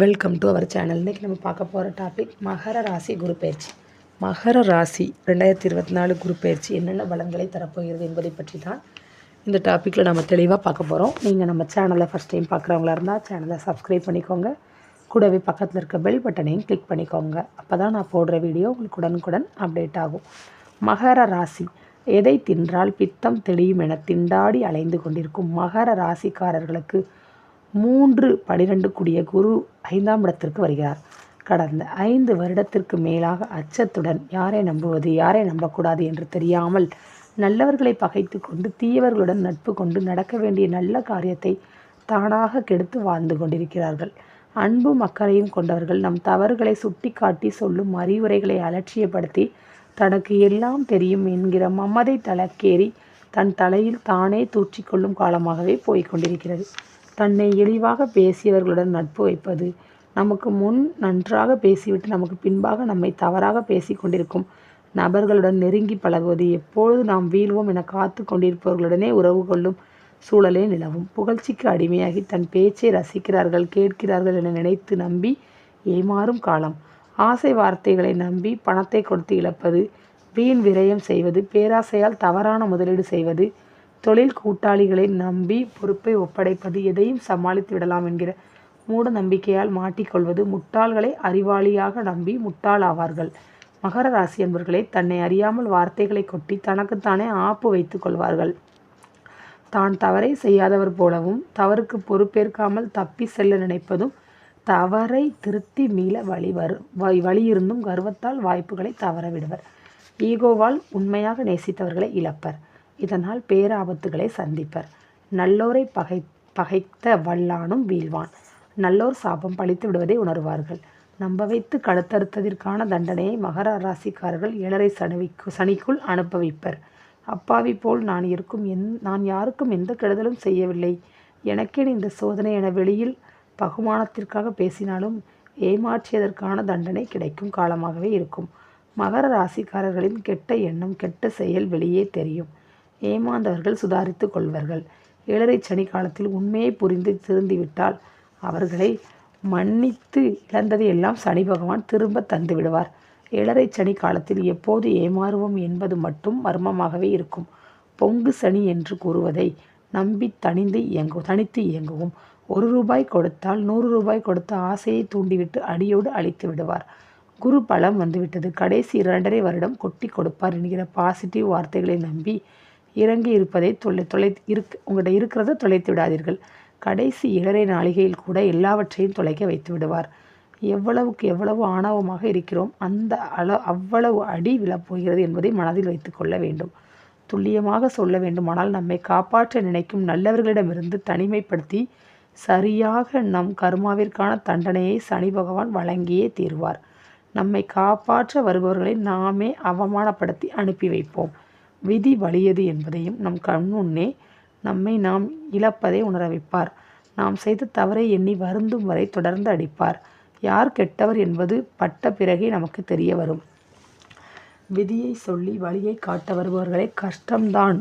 Welcome to our channel இன்றைக்கி நம்ம பார்க்க போகிற டாபிக் மகர ராசி குரு பயிற்சி. மகர ராசி ரெண்டாயிரத்தி இருபத்தி நாலு குரு பயிற்சி என்னென்ன பலன்களை தரப்போகிறது என்பதை பற்றி தான் இந்த டாப்பிக்கில் நம்ம தெளிவாக பார்க்க போகிறோம் நீங்கள் நம்ம சேனலை ஃபஸ்ட் டைம் பார்க்குறவங்களா இருந்தால் சேனலை சப்ஸ்கிரைப் பண்ணிக்கோங்க. கூடவே பக்கத்தில் இருக்க பெல் பட்டனையும் கிளிக் பண்ணிக்கோங்க. அப்போ தான் நான் போடுற வீடியோ உங்களுக்கு உடனுக்குடன் அப்டேட் ஆகும். மகர ராசி எதை தின்றால் பித்தம் தெளியும் என திண்டாடி அலைந்து கொண்டிருக்கும் மகர ராசிக்காரர்களுக்கு மூன்று பனிரெண்டு கூடிய குரு ஐந்தாம் இடத்திற்கு வருகிறார். கடந்த ஐந்து வருடத்திற்கு மேலாக அச்சத்துடன் யாரை நம்புவது யாரை நம்பக்கூடாது என்று தெரியாமல் நல்லவர்களை பகைத்து கொண்டு தீயவர்களுடன் நட்பு கொண்டு நடக்க வேண்டிய நல்ல காரியத்தை தானாக கெடுத்து வாழ்ந்து கொண்டிருக்கிறார்கள். அன்பு மக்களையும் கொண்டவர்கள் நம் தவறுகளை சுட்டிக்காட்டி சொல்லும் அறிவுரைகளை அலட்சியப்படுத்தி தனக்கு எல்லாம் தெரியும் என்கிற மமதை தலக்கேறி தன் தலையில் தானே தூற்றிக்கொள்ளும் காலமாகவே போய்க் கொண்டிருக்கிறது. தன்னை இழிவாக பேசியவர்களுடன் நட்பு வைப்பது நமக்கு முன் நன்றாக பேசிவிட்டு நமக்கு பின்பாக நம்மை தவறாக பேசி கொண்டிருக்கும் நபர்களுடன் நெருங்கி பழகுவது எப்பொழுது நாம் வீழ்வோம் என காத்து கொண்டிருப்பவர்களுடனே உறவு கொள்ளும் சூழலே நிலவும். புகழ்ச்சிக்கு அடிமையாகி தன் பேச்சை ரசிக்கிறார்கள் கேட்கிறார்கள் என நினைத்து நம்பி ஏமாறும் காலம். ஆசை வார்த்தைகளை நம்பி பணத்தை கொடுத்து இழப்பது வீண் விரயம் செய்வது பேராசையால் தவறான முதலீடு செய்வது தொழில் கூட்டாளிகளை நம்பி பொறுப்பை ஒப்படைப்பது எதையும் சமாளித்து விடலாம் என்கிற மூட நம்பிக்கையால் மாட்டிக்கொள்வது முட்டாள்களை அறிவாளியாக நம்பி முட்டாள் ஆவார்கள் மகர ராசி என்பவர்களை தன்னை அறியாமல் வார்த்தைகளை கொட்டி தனக்குத்தானே ஆப்பு வைத்துக் கொள்வார்கள். தான் தவறை செய்யாதவர் போலவும் தவறுக்கு பொறுப்பேற்காமல் தப்பி செல்ல நினைப்பதும் தவறை திருத்தி மீள வழி வரு வழியிருந்தும் கர்வத்தால் வாய்ப்புகளை தவறவிடுவர் ஈகோவால் உண்மையாக நேசித்தவர்களை இழப்பர். இதனால் பேராபத்துகளை சந்திப்பர். நல்லோரை பகை பகைத்த வல்லானும் வீழ்வான். நல்லோர் சாபம் பழித்து விடுவதை உணர்வார்கள். நம்ப வைத்து கழுத்தறுத்ததற்கான தண்டனையை மகர ராசிக்காரர்கள் ஏழரை சனிக்கு சனிக்குள் அனுபவிப்பர் அப்பாவி போல் நான் இருக்கும் எந் நான் யாருக்கும் எந்த கெடுதலும் செய்யவில்லை. எனக்கே இந்த சோதனை என வெளியில் பகுமானத்திற்காக பேசினாலும் ஏமாற்றியதற்கான தண்டனை கிடைக்கும் காலமாகவே இருக்கும். மகர ராசிக்காரர்களின் கெட்ட எண்ணம் கெட்ட செயல் வெளியே தெரியும். ஏமாந்தவர்கள் சுதாரித்து கொள்வார்கள். ஏழரை சனி காலத்தில் உண்மையை புரிந்து திருந்திவிட்டால் அவர்களை மன்னித்து இழந்ததை எல்லாம் சனி பகவான் திரும்ப தந்து விடுவார். ஏழரை சனி காலத்தில் எப்போது ஏமாறுவோம் என்பது மட்டும் மர்மமாகவே இருக்கும். பொங்கு சனி என்று கூறுவதை நம்பி தனிந்து இயங்கு தனித்து இயங்குவோம். ஒரு ரூபாய் கொடுத்தால் நூறு ரூபாய் கொடுத்த ஆசையை தூண்டிவிட்டு அடியோடு அழித்து விடுவார். குரு பலம் வந்துவிட்டது. கடைசி இரண்டரை வருடம் கொட்டி கொடுப்பார் என்கிற பாசிட்டிவ் வார்த்தைகளை நம்பி இறங்கி இருப்பதை தொலை தொலை இருக் உங்கள்கிட்ட இருக்கிறத தொலைத்து விடாதீர்கள். கடைசி இளரை நாளிகையில் கூட எல்லாவற்றையும் தொலைக்க வைத்து விடுவார். எவ்வளவுக்கு எவ்வளவு ஆணவமாக இருக்கிறோம் அந்த அள அவ்வளவு அடி விழப்போகிறது என்பதை மனதில் வைத்துக்கொள்ள வேண்டும். துல்லியமாக சொல்ல வேண்டுமானால் நம்மை காப்பாற்ற நினைக்கும் நல்லவர்களிடமிருந்து தனிமைப்படுத்தி சரியாக நம் கர்மாவிற்கான தண்டனையை சனி பகவான் வழங்கியே தீர்வார். நம்மை காப்பாற்ற வருபவர்களை நாமே அவமானப்படுத்தி அனுப்பி வைப்போம். விதி வலியது என்பதையும் நம் கண்முன்னே நம்மை நாம் இழப்பதை உணர வைப்பார். நாம் செய்த தவறை எண்ணி வருந்தும் வரை தொடர்ந்து அடிப்பார். யார் கெட்டவர் என்பது பட்ட பிறகே நமக்கு தெரிய வரும். விதியை சொல்லி வழியை காட்ட வருபவர்களை கஷ்டம்தான்.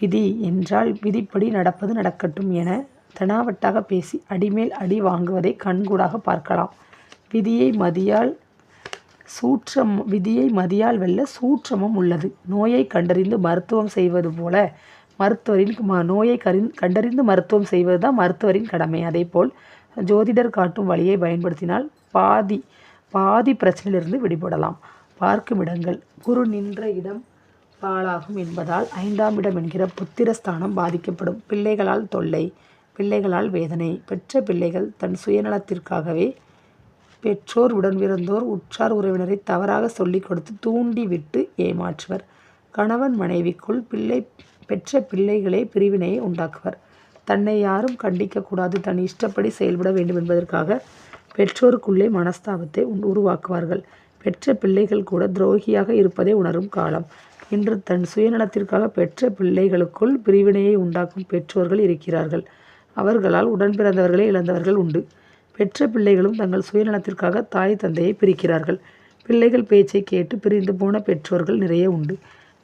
விதி என்றால் விதிப்படி நடப்பது நடக்கட்டும் என தெனாவட்டாக பேசி அடிமேல் அடி வாங்குவதை கண்கூடாக பார்க்கலாம். விதியை மதியால் சூற்றம் விதியை மதியால் வெல்ல சூற்றமும் உள்ளது. நோயை கண்டறிந்து மருத்துவம் செய்வது போல மருத்துவரின் நோயை கரிந் கண்டறிந்து மருத்துவம் செய்வது தான் மருத்துவரின் கடமை. அதேபோல் ஜோதிடர் காட்டும் வழியை பயன்படுத்தினால் பாதி பாதி பிரச்சனையிலிருந்து விடுபடலாம். பார்க்கும் இடங்கள். குரு நின்ற இடம் பாழாகும் என்பதால் ஐந்தாம் இடம் என்கிற புத்திரஸ்தானம் பாதிக்கப்படும். பிள்ளைகளால் தொல்லை பிள்ளைகளால் வேதனை பெற்ற பிள்ளைகள் தன் சுயநலத்திற்காகவே பெற்றோர் உடன்பிறந்தோர் உற்றார் உறவினரை தவறாக சொல்லிக் கொடுத்து தூண்டி விட்டு ஏமாற்றுவர். கணவன் மனைவிக்குள் பிள்ளை பெற்ற பிள்ளைகளே பிரிவினையை உண்டாக்குவர். தன்னை யாரும் கண்டிக்கக்கூடாது தன் இஷ்டப்படி செயல்பட வேண்டும் என்பதற்காக பெற்றோருக்குள்ளே மனஸ்தாபத்தை உருவாக்குவார்கள். பெற்ற பிள்ளைகள் கூட துரோகியாக இருப்பதை உணரும் காலம். இன்று தன் சுயநலத்திற்காக பெற்ற பிள்ளைகளுக்குள் பிரிவினையை உண்டாக்கும் பெற்றோர்கள் இருக்கிறார்கள். அவர்களால் உடன் பிறந்தவர்களை இழந்தவர்கள் உண்டு. பெற்ற பிள்ளைகளும் தங்கள் சுயநலத்திற்காக தாய் தந்தையை பிரிக்கிறார்கள். பிள்ளைகள் பேச்சை கேட்டு பிரிந்து போன பெற்றோர்கள் நிறைய உண்டு.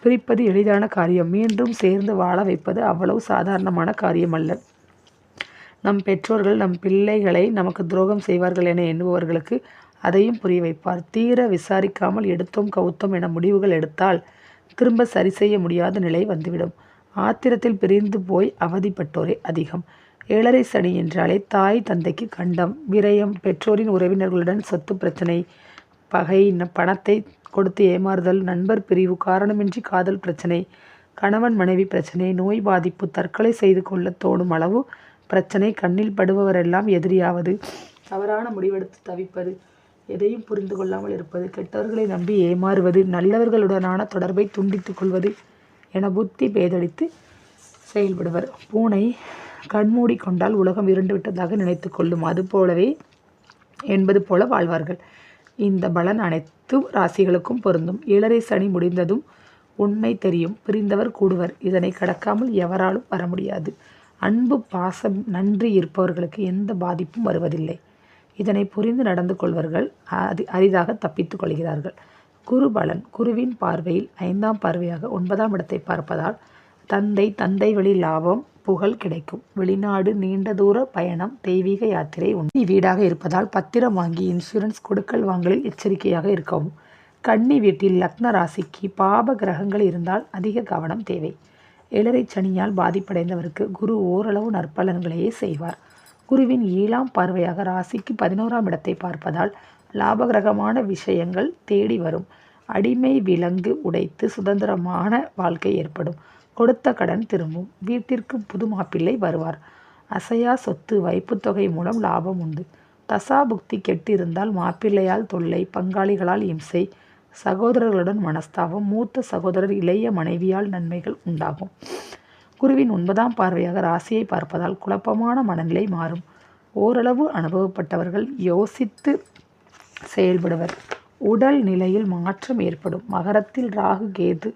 பிரிப்பது எளிதான காரியம். மீண்டும் சேர்ந்து வாழ வைப்பது அவ்வளவு சாதாரணமான காரியம் அல்ல நம் பெற்றோர்கள் நம் பிள்ளைகளை நமக்கு துரோகம் செய்வார்கள் என எண்ணுபவர்களுக்கு அதையும் புரிய வைப்பார். தீர விசாரிக்காமல் எடுத்தோம் கவுத்தோம் என முடிவுகள் எடுத்தால் திரும்ப சரி செய்ய முடியாத நிலை வந்துவிடும். ஆத்திரத்தில் பிரிந்து போய் அவதிப்பட்டோரே அதிகம். ஏழரை சனி என்றாலே தாய் தந்தைக்கு கண்டம். விரயம். பெற்றோரின் உறவினர்களுடன் சொத்து பிரச்சனை. பகை பணத்தை கொடுத்து ஏமாறுதல் நண்பர் பிரிவு காரணமின்றி காதல் பிரச்சனை கணவன் மனைவி பிரச்சனை நோய் பாதிப்பு தற்கொலை செய்து கொள்ள தோணும் அளவு பிரச்சனை கண்ணில் படுபவரெல்லாம் எதிரியாவது. தவறான முடிவெடுத்து தவிப்பது எதையும் புரிந்து கொள்ளாமல் இருப்பது கெட்டவர்களை நம்பி ஏமாறுவது நல்லவர்களுடனான தொடர்பை துண்டித்துக் கொள்வது என புத்தி பேதளித்து செயல்படுவர். பூனை கண்மூடி கொண்டால் உலகம் இருண்டு விட்டதாக நினைத்து கொள்ளும் அதுபோலவே என்பது போல வாழ்வார்கள். இந்த பலன் அனைத்து ராசிகளுக்கும் பொருந்தும். ஏழரை சனி முடிந்ததும் உண்மை தெரியும். பிரிந்தவர் கூடுவர். இதனை கடக்காமல் எவராலும் வர முடியாது. அன்பு பாசம் நன்றி இருப்பவர்களுக்கு எந்த பாதிப்பும் வருவதில்லை. இதனை புரிந்து நடந்து கொள்வர்கள் அது அரிதாக தப்பித்துக் கொள்கிறார்கள். குரு பலன் குருவின் பார்வையில் ஐந்தாம் பார்வையாக ஒன்பதாம் இடத்தை பார்ப்பதால் தந்தை தந்தை வழி லாபம் புகழ் கிடைக்கும். வெளிநாடு நீண்ட தூர பயணம் தெய்வீக யாத்திரை உண்மை வீடாக இருப்பதால் பத்திரம் வாங்கி இன்சூரன்ஸ் கொடுக்கல் வாங்கலில் எச்சரிக்கையாக இருக்கவும். கன்னி வீட்டில் லக்ன ராசிக்கு பாப கிரகங்கள் இருந்தால் அதிக கவனம் தேவை. ஏழரை சனியால் பாதிப்படைந்தவருக்கு குரு ஓரளவு நற்பலன்களையே செய்வார். குருவின் ஏழாம் பார்வையாக ராசிக்கு பதினோராம் இடத்தை பார்ப்பதால் லாபகிரகமான விஷயங்கள் தேடி வரும். அடிமை விலங்கு உடைத்து சுதந்திரமான வாழ்க்கை ஏற்படும். கொடுத்த கடன் திரும்பும். வீட்டிற்கு புது மாப்பிள்ளை வருவார். அசையா சொத்து வைப்புத்தொகை மூலம் லாபம் உண்டு. தசா புக்தி கெட்டிருந்தால் மாப்பிள்ளையால் தொல்லை பங்காளிகளால் இம்சை சகோதரர்களுடன் மனஸ்தாபம் மூத்த சகோதரர் இளைய மனைவியால் நன்மைகள் உண்டாகும். குருவின் ஒன்பதாம் பார்வையாக ராசியை பார்ப்பதால் குழப்பமான மனநிலை மாறும். ஓரளவு அனுபவப்பட்டவர்கள் யோசித்து செயல்படுவர். உடல் நிலையில் மாற்றம் ஏற்படும். மகரத்தில் ராகு கேது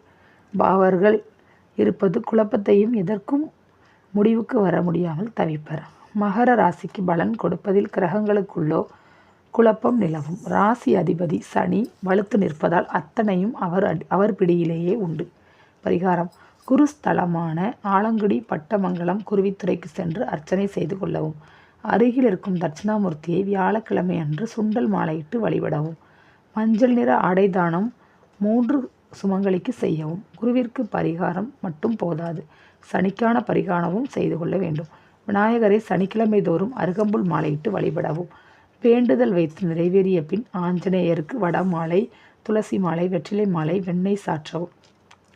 பாவர்கள் இருப்பது குழப்பத்தையும் எதற்கும் முடிவுக்கு வர முடியாமல் தவிப்பர். மகர ராசிக்கு பலன் கொடுப்பதில் கிரகங்களுக்குள்ளோ குழப்பம் நிலவும். ராசி அதிபதி சனி வலுத்து நிற்பதால் அத்தனையும் அவர் அவர் பிடியிலேயே உண்டு. பரிகாரம். குருஸ்தலமான ஆலங்குடி பட்டமங்கலம் குருவித்துறைக்கு சென்று அர்ச்சனை செய்து கொள்ளவும். அருகில் இருக்கும் தட்சிணாமூர்த்தியை வியாழக்கிழமை அன்று சுண்டல் மாலையிட்டு வழிபடவும். மஞ்சள் நிற ஆடை தானம் மூன்று சுமங்கலிக்கு செய்யவும் குருவிற்கு பரிகாரம் மட்டும் போதாது. சனிக்கான பரிகாரமும் செய்து கொள்ள வேண்டும். விநாயகரை சனிக்கிழமை தோறும் அருகம்புல் மாலையிட்டு வழிபடவும். வேண்டுதல் வைத்து நிறைவேறிய பின் ஆஞ்சநேயருக்கு வடமாலை துளசி மாலை வெற்றிலை மாலை வெண்ணெய் சாற்றவும்.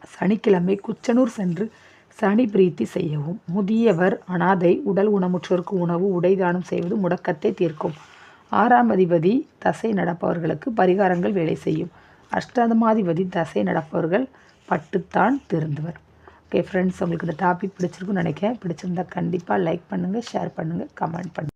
சனிக்கிழமை குச்சனூர் சென்று சனி பிரீத்தி செய்யவும். முதியவர் அனாதை உடல் உணமுற்றோருக்கு உணவு உடைதானம் செய்வது முடக்கத்தை தீர்க்கும். ஆறாம் அதிபதி தசை நடப்பவர்களுக்கு பரிகாரங்கள் வேலை செய்யும். அஷ்டமாதிபதி தசை நடப்பவர்கள் பட்டுத்தான் திருந்துவர். ஓகே ஃப்ரெண்ட்ஸ் உங்களுக்கு இந்த டாபிக் பிடிச்சிருக்குன்னு நினைக்கிறேன். பிடிச்சிருந்தா கண்டிப்பாக லைக் பண்ணுங்கள் ஷேர் பண்ணுங்கள் கமெண்ட் பண்ணுங்கள்